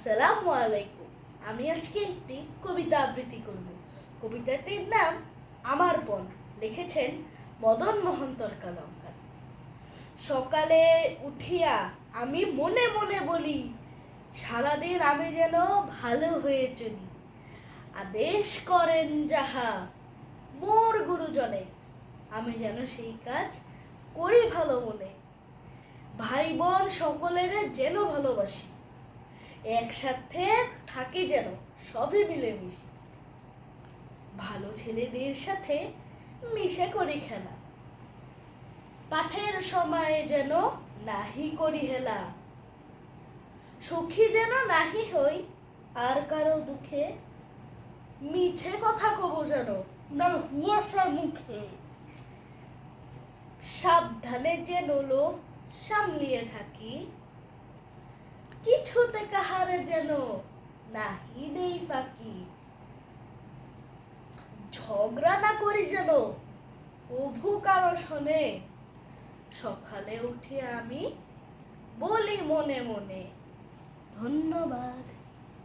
আসসালামু আলাইকুম আমি আজকে একটি কবিতা আবৃত্তি করব। কবিতাটির নাম আমার পণ লিখেছেন মদন মোহন তর্কালঙ্কার সকালে উঠিয়া আমি মনে মনে বলি, সারাদিন আমি যেন ভালো হয়ে চলি। আদেশ করেন যাহা মোর গুরুজনে, আমি যেন সেই কাজ করি ভালো মনে। ভাই বোন সকলের যেন ভালোবাসি। একসাথে থাকি যেন, সবে মিলেমিশে। ভালো ছেলেদের সাথে মিশে করি খেলা। পাঠের সময় যেন নাহি করি হেলা। সুখী যেন নাহি হই, আর কারও দুঃখে মিছে কথা কব যেন, না হুয়াশা মুখে। সাবধানে যেন লোক সামলিয়ে থাকি কিছুতে কাহারে যেন নাহি দেই ফাঁকি। ঝগড়া না করি যেন প্রভু কারও শোনে। সকালে উঠে আমি বলি মনে মনে, ধন্যবাদ।